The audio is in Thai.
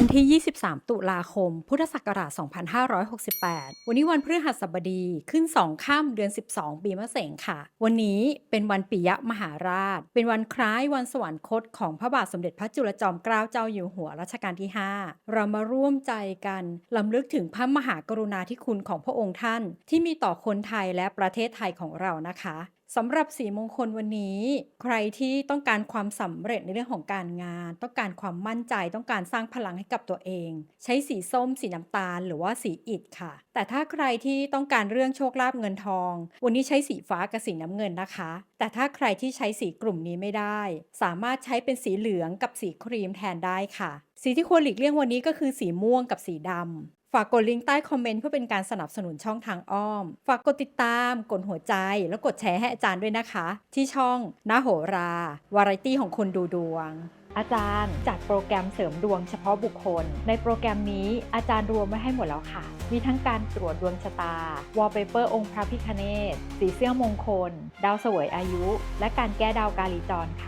วันที่ 23 ตุลาคม พุทธศักราช 2568 วันนี้วันพฤหัสบดีขึ้น2ค่ำเดือน 12 ปีมะเสงค่ะ วันนี้เป็นวันปิยมหาราช เป็นวันคล้ายวันสวรรคตของพระบาทสมเด็จพระจุลจอมเกล้าเจ้าอยู่หัวรัชกาลที่ 5 เรามาร่วมใจกันลำลึกถึงพระมหากรุณาธิคุณของพระองค์ท่าน ที่มีต่อคนไทยและประเทศไทยของเรานะคะ สำหรับสีมงคลวันนี้ ใครที่ต้องการความสำเร็จในเรื่องของการงาน ต้องการความมั่นใจต้องการสร้างพลังให้กับตัวเอง ใช้สีส้ม สีน้ำตาล หรือว่าสีอิฐค่ะ แต่ถ้าใครที่ต้องการเรื่องโชคลาภเงินทอง วันนี้ใช้สีฟ้ากับสีน้ำเงินนะคะ แต่ถ้าใครที่ใช้สีกลุ่มนี้ไม่ได้ สามารถใช้เป็นสีเหลืองกับสีครีมแทนได้ค่ะ สีที่ควรหลีกเลี่ยงวันนี้ก็คือสีม่วงกับสีดำ ฝากกดลิงก์ใต้คอมเมนต์เพื่อเป็นการสนับสนุนช่องทางอ้อม ฝากกดติดตาม กดหัวใจ แล้วกดแชร์ให้อาจารย์ด้วยนะคะ ที่ช่องนาโหรา วาไรตี้ของคนดูดวง อาจารย์จัดโปรแกรมเสริมดวงเฉพาะบุคคล ในโปรแกรมนี้อาจารย์รวมไว้ให้หมดแล้วค่ะ มีทั้งการตรวจดวงชะตาวอลเปเปอร์องค์พระพิคเนตสีเสื้อมงคล ดาวเสวยอายุ และการแก้ดาวกาลีจรค่ะ